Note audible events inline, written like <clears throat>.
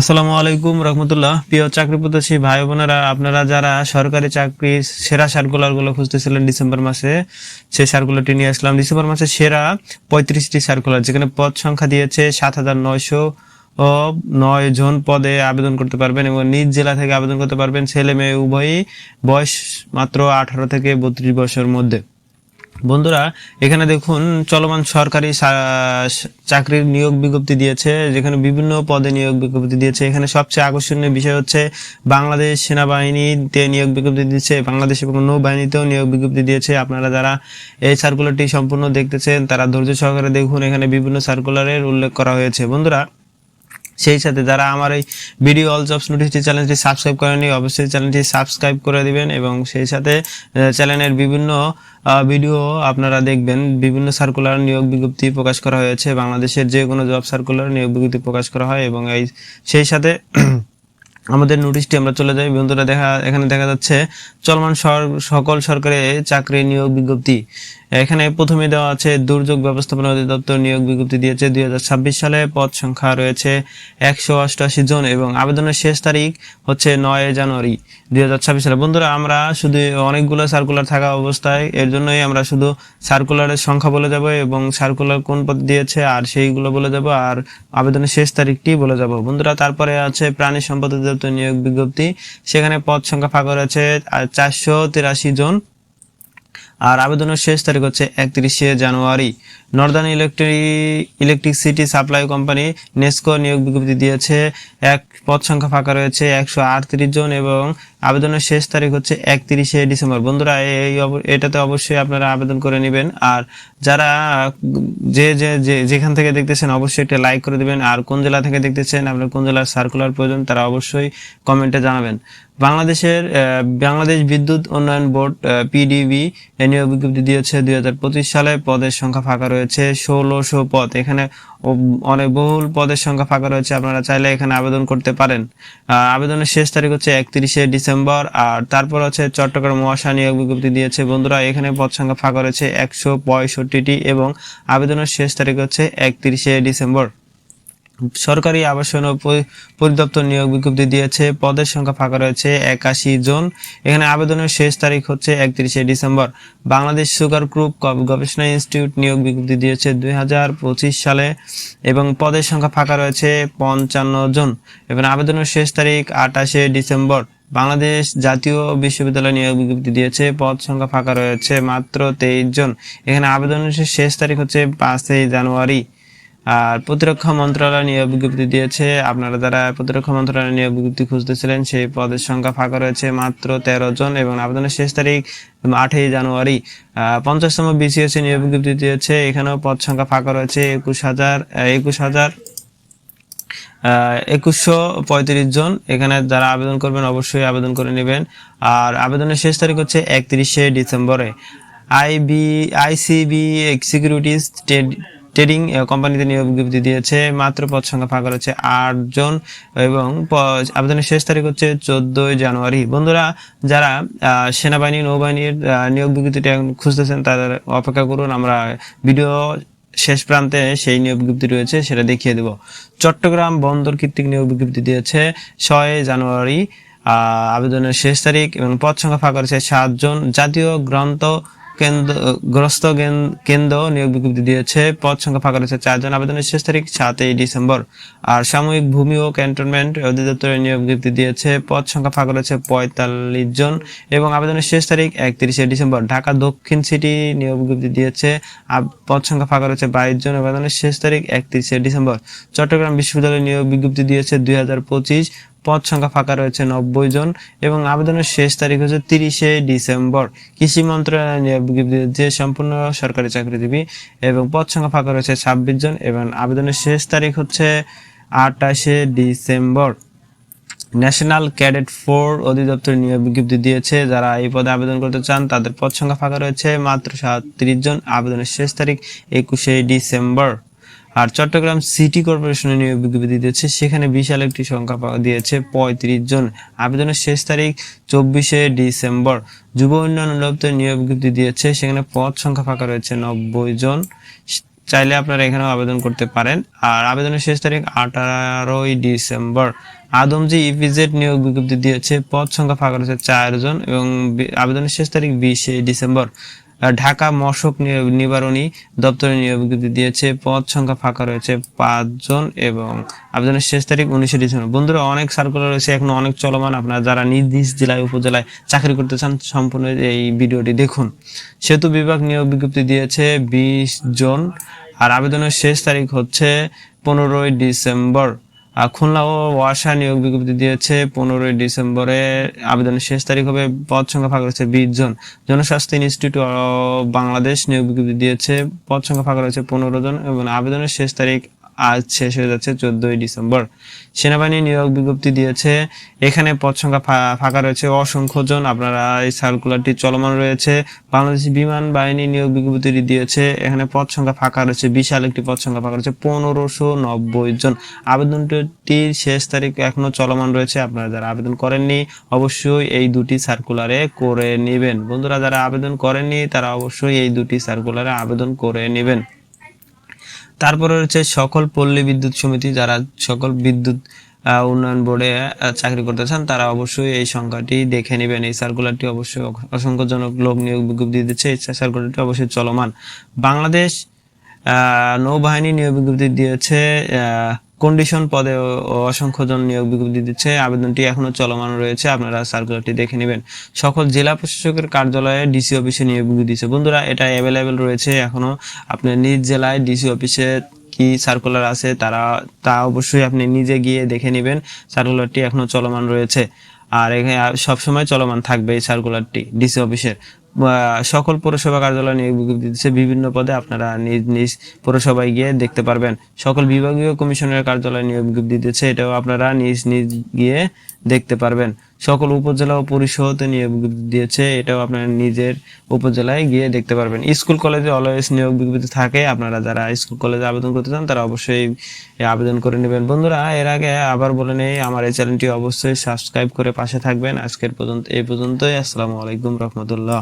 আসসালামু আলাইকুম, রহমতুল্লাহ। প্রিয় চাকরি প্রত্যাশী ভাই বোনেরা, আপনারা যারা সরকারি চাকরি সেরা সার্কুলারগুলো খুঁজতেছিলেন ডিসেম্বর মাসে, সেই সার্কুলারটি নিয়ে আসলাম। ডিসেম্বর মাসে সেরা পঁয়ত্রিশটি সার্কুলার যেখানে পদ সংখ্যা দিয়েছে সাত হাজার নয়শো ও নয় জন পদে আবেদন করতে পারবেন এবং নিজ জেলা থেকে আবেদন করতে পারবেন ছেলে মেয়ে উভয়ই বয়স মাত্র আঠারো থেকে বত্রিশ বছরের মধ্যে। বন্ধুরা, এখানে দেখুন চলমান সরকারি চাকরির নিয়োগ বিজ্ঞপ্তি দিয়েছে, যেখানে বিভিন্ন পদে নিয়োগ বিজ্ঞপ্তি দিয়েছে। এখানে সবচেয়ে আকর্ষণীয় বিষয় হচ্ছে বাংলাদেশ সেনাবাহিনীতে নিয়োগ বিজ্ঞপ্তি দিয়েছে বাংলাদেশ এবং নৌবাহিনীতেও নিয়োগ বিজ্ঞপ্তি দিয়েছে। আপনারা যারা এই সার্কুলারটি সম্পূর্ণ দেখতেছেন, তারা ধৈর্য সহকারে দেখুন, এখানে বিভিন্ন সার্কুলারের উল্লেখ করা হয়েছে। বন্ধুরা সেই সাথে যারা আমার এই ভিডিও অল জবস নোটিফিকেশন চ্যানেলটি সাবস্ক্রাইব করেনি অবশ্যই চ্যানেলটি সাবস্ক্রাইব করে দিবেন এবং সেই সাথে চ্যানেলের বিভিন্ন ভিডিও আপনারা দেখবেন। বিভিন্ন সার্কুলার নিয়োগ বিজ্ঞপ্তি প্রকাশ করা হয়েছে। বাংলাদেশের যে কোনো জব সার্কুলার নিয়োগ বিজ্ঞপ্তি প্রকাশ করা হয় এবং এই, সেই সাথে <clears throat> আমাদের নোটিশটি আমরা চলে যাই। বন্ধুরা, দেখা, এখানে দেখা যাচ্ছে, চলমান সকল সরকারি চাকরি নিয়োগ বিজ্ঞপ্তি। এখানে প্রথমে দেওয়া আছে, দুর্যোগ ব্যবস্থাপনা অধিদপ্তর নিয়োগ বিজ্ঞপ্তি দিয়েছে, দুই হাজার ছাব্বিশ সালে পদ সংখ্যা রয়েছে একশো অষ্টআশি জন এবং আবেদনের শেষ তারিখ হচ্ছে নয় জানুয়ারি দুই হাজার ছাব্বিশ সালে। বন্ধুরা, আমরা শুধু অনেকগুলো সার্কুলার থাকা অবস্থায়, এর জন্যই আমরা শুধু সার্কুলারের সংখ্যা বলে যাব এবং সার্কুলার কোন পদ দিয়েছে আর সেইগুলো বলে যাব আর আবেদনের শেষ তারিখটি বলে যাব। বন্ধুরা, তারপরে আছে প্রাণী সম্পদ অধিদপ্তর নিয়োগ বিজ্ঞপ্তি। সেখানে পদ সংখ্যা ফাঁকা রয়েছে চারশো তিরাশি জন। আর আবেদনের শেষ তারিখ হচ্ছে একত্রিশে জানুয়ারি। Northern electric electricity supply company NESCO নিয়োগ বিজ্ঞপ্তি দিয়েছে। এক পদ সংখ্যা ফাঁকা রয়েছে, একশো আটত্রিশ জন এবং আবেদনের শেষ তারিখ হচ্ছে একত্রিশে ডিসেম্বর। বন্ধুরা এই এটাতে অবশ্যই আপনারা আবেদন করে নেবেন। আর যারা যে, যে- যেখান থেকে দেখতেছেন অবশ্যই একটা লাইক করে দিবেন। আর কোন জেলা থেকে দেখতেছেন, আপনার কোন জেলার সার্কুলার প্রয়োজন, তারা অবশ্যই কমেন্টে জানাবেন। বাংলাদেশের বাংলাদেশ বিদ্যুৎ উন্নয়ন বোর্ড পিডিবি নিয়োগ বিজ্ঞপ্তি দিয়েছে দুই হাজার পঁচিশ সালে পদের সংখ্যা ফাঁকা রয়েছে ষোলোশো পদ। এখানে অনেক বহুল পদের সংখ্যা ফাঁকা রয়েছে, আপনারা চাইলে এখানে আবেদন করতে পারেন। আবেদনের শেষ তারিখ হচ্ছে একত্রিশে ডিসেম্বর, আর তারপর হচ্ছে চট্টগ্রাম মহাশা নিয়োগ বিজ্ঞপ্তি দিয়েছে। বন্ধুরা, এখানে পদ সংখ্যা ফাঁকা রয়েছে একশো পঁয়ষট্টিটি এবং আবেদনের শেষ তারিখ হচ্ছে একত্রিশে ডিসেম্বর। সরকারি আবাসন ও পরি- পরিদপ্তর নিয়োগ বিজ্ঞপ্তি দিয়েছে। পদের সংখ্যা ফাঁকা রয়েছে একাশি জন। এখানে আবেদনের শেষ তারিখ হচ্ছে একত্রিশে ডিসেম্বর। বাংলাদেশ সুগার গ্রুপ গবেষণা ইনস্টিটিউট নিয়োগ বিজ্ঞপ্তি দিয়েছে দুই হাজার পঁচিশ সালে এবং পদের সংখ্যা ফাঁকা রয়েছে পঞ্চান্ন জন। এবং আবেদনের শেষ তারিখ আঠাশে ডিসেম্বর। বাংলাদেশ জাতীয় বিশ্ববিদ্যালয় নিয়োগ বিজ্ঞপ্তি দিয়েছে, পদ সংখ্যা ফাঁকা রয়েছে মাত্র তেইশ জন। এখানে আবেদনের শেষ তারিখ হচ্ছে পাঁচই জানুয়ারি। আর প্রতিরক্ষা মন্ত্রণালয় নিয়োগ বিজ্ঞপ্তি দিয়েছে। আপনারা যারা প্রতিরক্ষা মন্ত্রণালয় নিয়োগ বিজ্ঞপ্তি খুঁজতেছিলেন, সেই পদের সংখ্যা ফাঁকা রয়েছে মাত্র তেরো জন এবং আবেদনের শেষ তারিখ আটই জানুয়ারি। পঞ্চাশতম বিসিএস নিয়োগ বিজ্ঞপ্তি দিয়েছে। এখানেও পদ সংখ্যা ফাঁকা রয়েছে একুশ হাজার একুশ হাজার একুশশো পঁয়ত্রিশ জন। এখানে যারা আবেদন করবেন অবশ্যই আবেদন করে নেবেন। আর আবেদনের শেষ তারিখ হচ্ছে একত্রিশে ডিসেম্বরে। আইবি, আইসিবি সিকিউরিটিজ ট্রেডিং কোম্পানিতে নিয়োগ বিজ্ঞপ্তি দিয়েছে। মাত্র পদ সংখ্যা ফাঁকা রয়েছে আট জন এবং আবেদনের শেষ তারিখ হচ্ছে চোদ্দই জানুয়ারি। বন্ধুরা, যারা সেনাবাহিনী, নৌবাহিনীর নিয়োগ বিজ্ঞপ্তিটা এখন খুঁজতেছেন, তাদের অপেক্ষা করুন, আমরা ভিডিও শেষ প্রান্তে সেই নিয়োগ বিজ্ঞপ্তি রয়েছে, সেটা দেখিয়ে দেব। চট্টগ্রাম বন্দর কর্তৃক নিয়োগ বিজ্ঞপ্তি দিয়েছে ছয় জানুয়ারি আবেদনের শেষ তারিখ এবং পদ সংখ্যা ফাঁকা রয়েছে সাতজন জাতীয় গ্রন্থ কেন্দ্র, গ্রস্ত কেন- কেন্দ্র নিয়োগ বিজ্ঞপ্তি দিয়েছে। পদ সংখ্যা ফাঁকা রয়েছে চারজন আবেদনের শেষ তারিখ সাতই ডিসেম্বর। আর সাময়িক ভূমি ও ক্যান্টনমেন্ট অধিদপ্তরের নিয়োগ বিজ্ঞপ্তি দিয়েছে। পদ সংখ্যা ফাঁকা রয়েছে পঁয়তাল্লিশ জন এবং আবেদনের শেষ তারিখ একত্রিশে ডিসেম্বর। ঢাকা দক্ষিণ সিটি নিয়োগ বিজ্ঞপ্তি দিয়েছে। পদ সংখ্যা ফাঁকা রয়েছে বাইশ জন। আবেদনের শেষ তারিখ একত্রিশে ডিসেম্বর। চট্টগ্রাম বিশ্ববিদ্যালয় নিয়োগ বিজ্ঞপ্তি দিয়েছে দুই পদ সংখ্যা ফাঁকা রয়েছে নব্বই জন এবং আবেদনের শেষ তারিখ হচ্ছে তিরিশে ডিসেম্বর। কৃষি মন্ত্রণালয় যে সম্পূর্ণ সরকারি চাকরিজীবী এবং পদ সংখ্যা ফাঁকা রয়েছে ছাব্বিশ জন এবং আবেদনের শেষ তারিখ হচ্ছে আটাশে ডিসেম্বর। ন্যাশনাল ক্যাডেট ফোর অধিদপ্তর নিয়োগ বিজ্ঞপ্তি দিয়েছে, যারা এই পদে আবেদন করতে চান তাদের পদ সংখ্যা ফাঁকা রয়েছে মাত্র সাতত্রিশ জন, আবেদনের শেষ তারিখ একুশে ডিসেম্বর। আর চট্টগ্রাম সিটি কর্পোরেশনের নিয়োগ বিজ্ঞপ্তি দিয়েছে, সেখানে বিশাল একটি সংখ্যা পাওয়া দিয়েছে, পঁয়ত্রিশ জন। আবেদনের শেষ তারিখ চব্বিশে ডিসেম্বর। যুব উন্নয়ন দপ্তর নিয়োগ বিজ্ঞপ্তি দিয়েছে, সেখানে পদ সংখ্যা ফাঁকা রয়েছে নব্বই জন। চাইলে আপনারা এখানেও আবেদন করতে পারেন। আর আবেদনের শেষ তারিখ আঠারোই ডিসেম্বর। আদমজি ইপিজেড নিয়োগ বিজ্ঞপ্তি দিয়েছে, পদ সংখ্যা ফাঁকা রয়েছে চারজন এবং আবেদনের শেষ তারিখ বিশে ডিসেম্বর। ঢাকা মশক নিবারণী দপ্তরে নিয়োগ দিয়েছে, পদ সংখ্যা ফাঁকা রয়েছে পাঁচজন এবং আবেদনের শেষ তারিখ উনিশে ডিসেম্বর। বন্ধুরা, অনেক সার্কুলার রয়েছে, এখন অনেক চলমান। আপনারা যারা নিজ নিজ জেলায়, উপজেলায় চাকরি করতে চান, সম্পূর্ণ এই ভিডিওটি দেখুন। সেতু বিভাগ নিয়োগ বিজ্ঞপ্তি দিয়েছে বিশ জন, আর আবেদনের শেষ তারিখ হচ্ছে পনেরোই ডিসেম্বর। খুলনা ও ওয়াসা নিয়োগ বিজ্ঞপ্তি দিয়েছে, পনেরোই ডিসেম্বরে আবেদনের শেষ তারিখ হবে, পদ সংখ্যা ফাঁকা রয়েছে বিশ জন। জনস্বাস্থ্য ইনস্টিটিউট বাংলাদেশ নিয়োগ বিজ্ঞপ্তি দিয়েছে, পদ সংখ্যা ফাঁকা রয়েছে পনেরো জন এবং আবেদনের শেষ তারিখ আজ শেষ হয়ে যাচ্ছে চোদ্দই ডিসেম্বর। সেনাবাহিনী নিয়োগ বিজ্ঞপ্তি দিয়েছে। এখানে পদ সংখ্যা ফাঁকা রয়েছে। অসংখ্য জন আপনারা এই সার্কুলারটি চলমান রয়েছে। বাংলাদেশ বিমান বাহিনী নিয়োগ বিজ্ঞপ্তি দিয়েছে। এখানে পদ সংখ্যা ফাঁকা রয়েছে। বিশাল একটি পদ সংখ্যা ফাঁকা রয়েছে। পনেরোশো নব্বই জন। আবেদনটির শেষ তারিখ এখনও চলমান রয়েছে। আপনারা যারা আবেদন করেননি, অবশ্যই এই দুটি সার্কুলারে করে নেবেন। বন্ধুরা, যারা আবেদন করেননি, তারা অবশ্যই এই দুটি সার্কুলারে আবেদন করে নেবেন। তারপরে রয়েছে সকল পল্লী বিদ্যুৎ সমিতি, যারা সকল বিদ্যুৎ উন্নয়ন বোর্ডে চাকরি করতে চান, তারা অবশ্যই এই সংখ্যাটি দেখে নেবেন। এই সার্কুলারটি অবশ্যই অসংখ্যজনক লোক নিয়োগ বিজ্ঞপ্তি দিচ্ছে এই সার্কুলারটি অবশ্যই চলমান। বাংলাদেশ নৌবাহিনী নিয়োগ বিজ্ঞপ্তি দিয়েছে কন্ডিশন পদে অসংখ্য জন নিয়োগ বিজ্ঞপ্তি দিচ্ছে। আবেদনটি এখনও চলমান রয়েছে, আপনারা সার্কুলারটি দেখে নেবেন। সকল জেলা প্রশাসকের কার্যালয়ে ডিসি অফিসে নিয়োগ বিজ্ঞপ্তি দিচ্ছে। বন্ধুরা, এটা অ্যাভেলেবেল রয়েছে এখনও। আপনার নিজ জেলায় ডিসি অফিসে কি সার্কুলার আছে, তারা, তা অবশ্যই আপনি নিজে গিয়ে দেখে নেবেন। সার্কুলারটি এখনও চলমান রয়েছে। আর এখানে সবসময় চলমান থাকবে এই সার্কুলারটি ডিসি অফিসের সকল পৌরসভা কার্যালয় নিয়োগ বিজ্ঞপ্তি দিচ্ছে বিভিন্ন পদে আপনারা নিজ নিজ পৌরসভায় গিয়ে দেখতে পারবেন। সকল বিভাগীয় কমিশনের কার্যালয় নিয়োগ বিজ্ঞপ্তি দিচ্ছে এটাও আপনারা নিজ নিজ গিয়ে দেখতে পারবেন। সকল উপজেলা ও পরিষদে নিয়োগ বিজ্ঞপ্তি দিয়েছে, এটাও আপনারা নিজের উপজেলায় গিয়ে দেখতে পারবেন। স্কুল, কলেজে অলওয়েজ নিয়োগ বিজ্ঞপ্তি থাকে, আপনারা যারা স্কুল, কলেজে আবেদন করতে চান, তারা অবশ্যই আবেদন করে নেবেন। বন্ধুরা, এর আগে আবার বলে নেই, আমার এই চ্যানেলটি অবশ্যই সাবস্ক্রাইব করে পাশে থাকবেন। আজকের পর্যন্ত, এই পর্যন্তই। আসসালামু আলাইকুম রহমতুল্লাহ।